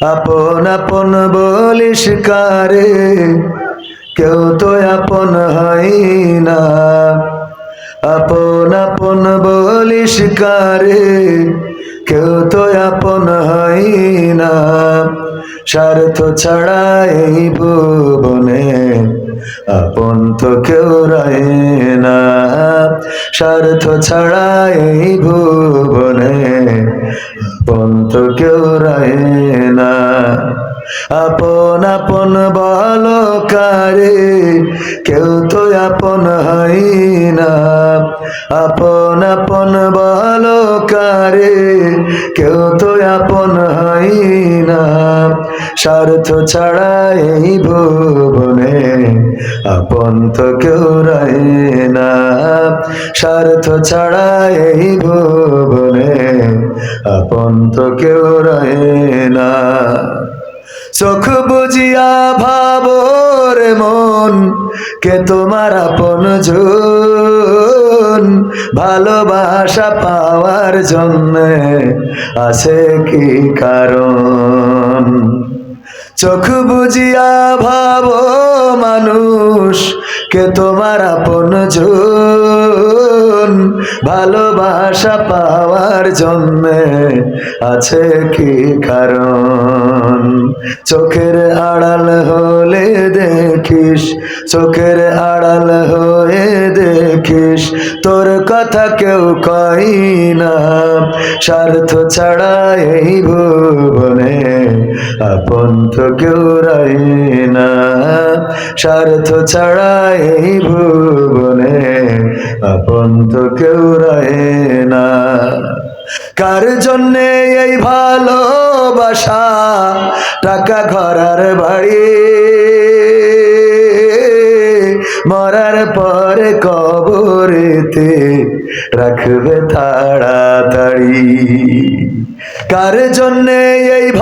আপন আপন বলিস কারে, কেউ তো আপন হয় না। আপন আপন বলিস কারে, কেউ তো আপন হয় না। স্বার্থ ছাড়া এই ভুবনে আপন তো কেউ রয় না। স্বার্থ ছাড়া এই ভুবনে আপন তো কেউ রয় না। আপন আপন বলো কারে কেউ তো আপন হয় না। আপন আপন বলো কারে কেউ তো আপন হয় না। স্বার্থ ছাড়া এই ভুবনে আপন তো কেউ রয় না। স্বার্থ ছাড়া এই ভুবনে আপন তো কেউ রয় না। চোখ বুঝিয়া ভাবর মন, কে তোমার আপন ভালোবাসা পাওয়ার জন্য আছে কি কারণ? চোখ বুঝিয়া ভাব মানুষ কে তোমার আপন ভালোবাসা পাওয়ার জন্য আছে কি কারণ? চোখের আড়াল হলে দেখিস, চোখের আড়াল হয়ে দেখিস। তোর কথা কেউ কই না, স্বার্থ ছাড়া এই ভুবনে আপন তো কেউ রাই না। স্বার্থ ছাড়া এই ভুবনে আপন তো কেউ রাই না। কার জন্যে এই ভালোবাসা? টাকা ঘরার বাড়ি। মরার পরে কবরেতে রাখবে তাড়াতাড়ি। কার জন্যে এই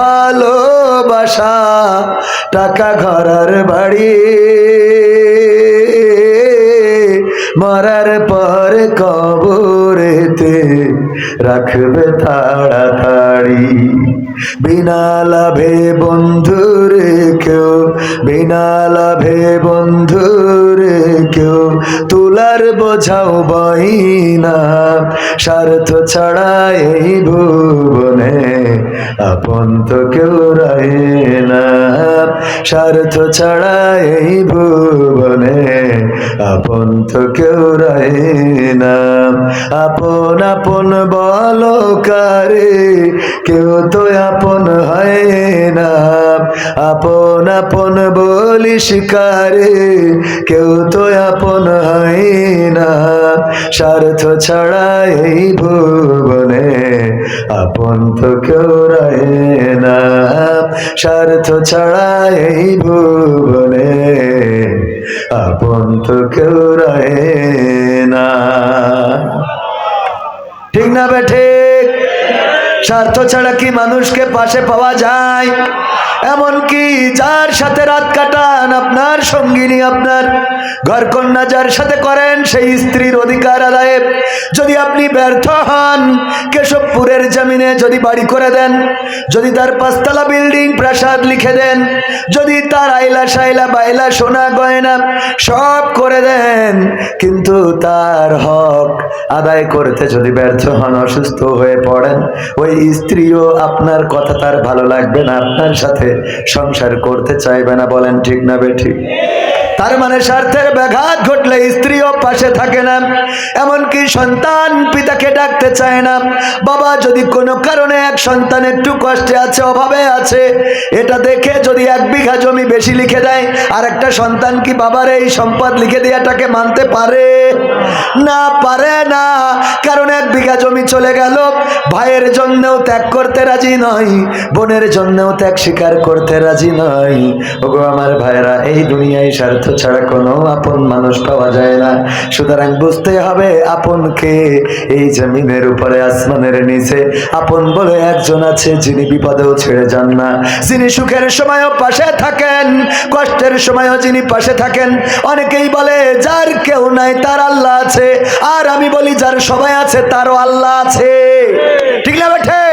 ভালোবাসা টাকা ঘরার বাড়ি। মরার পরে কবরেতে রাখবে তাড়াতাড়ি। বিনা লাভে বন্ধু রে কেউ, বিনা লাভে বন্ধু রে কেউ, তুলার বোঝাও বই না স্বার্থ ছাড়া এই ভুবনে আপন তো কেউ রয় না। স্বার্থ ছাড়া এই ভুবনে আপন তো কেউ রয় না। আপন আপন বলো কারে কেউ তো আপন হয় না। আপন আপন বলিস কারে কেউ তো আপন হয় না। স্বার্থ ছাড়া এই ভুবনে আপন তো কেউ রয় স্বার্থ ছাড়া এই ভুবনে, আপন তো কেউ রয়ে না। ঠিক না বে ঠিক? স্বার্থ ছাড়া কি মানুষকে পাশে পাওয়া যায়? এমনকি যার সাথে রাত কাটান, আপনার সঙ্গিনী আপনার ঘর কন্যা যার সাথে করেন, সেই স্ত্রীর অধিকার আদায়ে যদি আপনি ব্যর্থ হন, কেশবপুরের জমিনে যদি বাড়ি করে দেন, যদি তার পাঁচতলা বিল্ডিং প্রাসাদ লিখে দেন, যদি তার আইলা সাইলা বাইলা সোনা গয়না সব করে দেন, কিন্তু তার হক আদায় করতে যদি ব্যর্থ হন, অসুস্থ হয়ে পড়েন, ওই স্ত্রীও আপনার কথা তার ভালো লাগবে না, আপনার সাথে সংসার করতে চাইবে না, বলেন ঠিক না বেঠিক তার মানে স্বার্থের ব্যাঘাত ঘটলে স্ত্রীও পাশে থাকে না, এমনকি সন্তান পিতাকে ডাকতে চায় না। বাবা যদি কোনো কারণে এক সন্তান একটু কষ্টে আছে, অভাবে আছে, এটা দেখে যদি এক বিঘা জমি বেশি লিখে দেয়, আর একটা সন্তান কি বাবার এই সম্পদ লিখে দেওয়াটাকে মানতে পারে? না পারে না। কারণ এক বিঘা জমি চলে গেল, ভাইয়ের জন্যও ত্যাগ করতে রাজি নয়, বোনের জন্যও ত্যাগ স্বীকার করতে রাজি নয়। ওগো আমার ভাইরা এই দুনিয়ায় স্বার্থ ছাড়া কোনো আপন মানুষ পাওয়া যায় না। সুতরাং বুঝতে হবে আপনকে এই জমিনের উপরে, আসমানের নিচে। আপন বলে একজন আছে যিনি বিপদেও ছেড়ে যান না। যিনি সুখের সময়ও পাশে থাকেন, কষ্টের সময়ও যিনি পাশে থাকেন। অনেকেই বলে, যার কেউ নাই, তার আল্লাহ আছে। আর আমি বলি, যার সবাই আছে, তারও আল্লাহ আছে। ঠিক না বেঠে?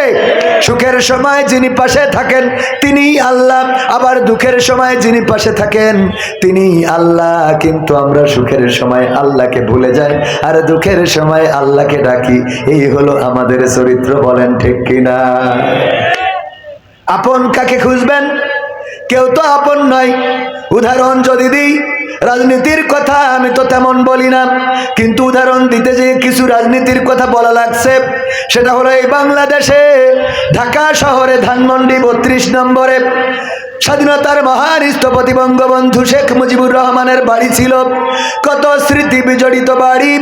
সুখের সময় যিনি পাশে থাকেন, তিনি আল্লাহ। আবার দুঃখের সময় যিনি পাশে থাকেন, তিনি আল্লাহ। কিন্তু আমরা সুখের সময় আল্লাহকে ভুলে যাই, আর দুঃখের সময় আল্লাহকে ডাকি। এই হলো আমাদের চরিত্র, বলেন ঠিক কিনা? আপন কাকে খুঁজবেন? কেউ তো আপন নয়। উদাহরণ যদি দিই, রাজনীতির কথা আমি তো তেমন বলি না। কিন্তু উদাহরণ দিতে যে কিছু রাজনীতির কথা বলা লাগছে। সেটা হলো এই বাংলাদেশে ঢাকা শহরে ধানমন্ডি বত্রিশ নম্বরে। স্বাধীনতার মহান স্থপতি বঙ্গবন্ধু শেখ মুজিবুর রহমানের বাড়ি ছিল। কত স্মৃতি বিজড়িত বাড়ি।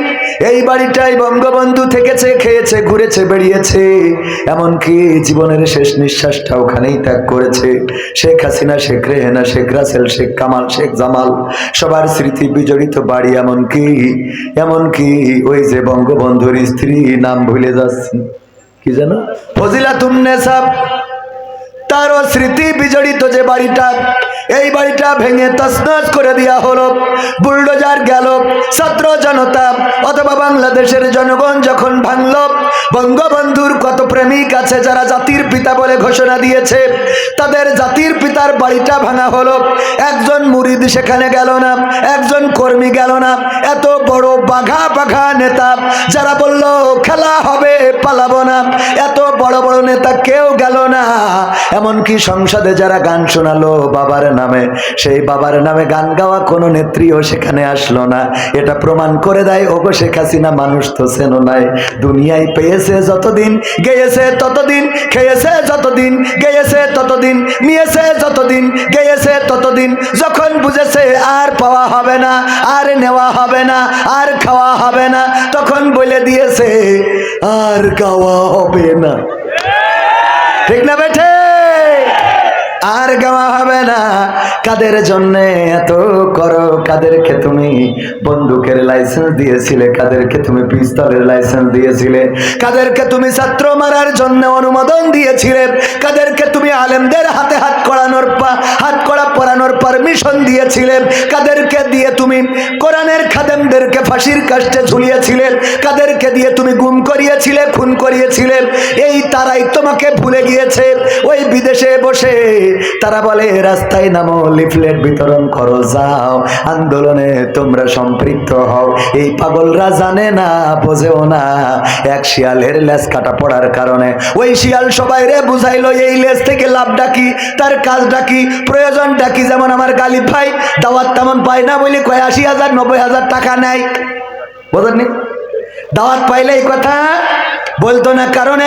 এই বাড়িটাই বঙ্গবন্ধু থেকেছে, খেয়েছে, ঘুরেছে বেরিয়েছে এমনকি জীবনের শেষ নিঃশ্বাসটা ওখানেই ত্যাগ করেছে। শেখ হাসিনা, শেখ রেহেনা, শেখ রাসেল, শেখ কামাল, শেখ জামাল, সবার স্মৃতি বিজড়িত বাড়ি এমনকি এমনকি ওই যে বঙ্গবন্ধুর স্ত্রী নাম ভুলে যাচ্ছি। কি জানো ফজিলা তুমনে সাহ তারও স্মৃতি বিজড়িত যে বাড়িটা এই বাড়িটা ভেঙে তসনস করে দেওয়া হলো। বুলডোজার গেল। ছাত্র জনতা, অথবা বাংলাদেশের জনগণ যখন ভাঙল, বঙ্গবন্ধুর কত প্রেমিক আছে যারা জাতির পিতা বলে ঘোষণা দিয়েছে, তাদের জাতির পিতার বাড়িটা ভাঙা হলো। একজন মুরিদ সেখানে গেল না, একজন কর্মী গেল না। এত বড় বাঘা বাঘা নেতা যারা বলল, খেলা হবে, পালাবো না। এত বড় বড় নেতা কেউ গেল না। এমনকি সংসদে যারা গান শোনালো, বাবার নামে, সেই বাবার নামে গান গাওয়া কোনো নেত্রীও সেখানে আসলো না। এটা প্রমাণ করে দেয়, ওগো শেখ হাসিনা, মানুষ তো চেনো নাই। দুনিয়ায় পেয়েছে যতদিন, গেয়েছে ততদিন, খেয়েছে যতদিন, গেয়েছে ততদিন, নিয়েছে যতদিন, গেয়েছে ততদিন। যখন বুঝেছে আর পাওয়া হবে না, আর নেওয়া হবে না, আর খাওয়া হবে না, তখন বলে দিয়েছে, আর গাওয়া হবে না। ঠিক না বেঠে? আর গাওয়া হবে না। কাদের জন্য এত করো? কাদেরকে তুমি বন্দুকের লাইসেন্স দিয়েছিলে? কাদেরকে তুমি পিস্তলের লাইসেন্স দিয়েছিলে? কাদেরকে তুমি ছাত্র মারার জন্য অনুমোদন দিয়েছিলে? কাদেরকে তুমি আলেমদের হাতে হাত করানোর পা হাত করা পরানোর পারমিশন দিয়েছিলে কাদেরকে দিয়ে তুমি কোরআনের খাদেমদেরকে ফাঁসির কাষ্টে ঝুলিয়েছিলে কাদেরকে দিয়ে তুমি গুম করিয়েছিলে, খুন করিয়েছিলে এই তারাই তোমাকে ভুলে গিয়েছে। ওই বিদেশে বসে তারা বলে, রাস্তায় নামো, লিফলেট বিতরণ করো, যাও, আন্দোলনে তোমরা সম্পৃক্ত হও। এই পাগলরা জানে না, বোঝেও না, এক শিয়ালের লেজ কাটা পড়ার কারণে। ওই শিয়াল সবাই রে বুঝাইলো, এই লেজ থেকে লাভ ডাকি তার কাজ ডাকি প্রয়োজন ডাকি যেমন আমার গালিব ভাই, দাওয়াত তেমন পায় না বলে কয় আশি হাজার, নব্বই হাজার টাকা নেয়। বোঝেননি? দাওয়াত পাইলে এই কথা বলতো না, কারণে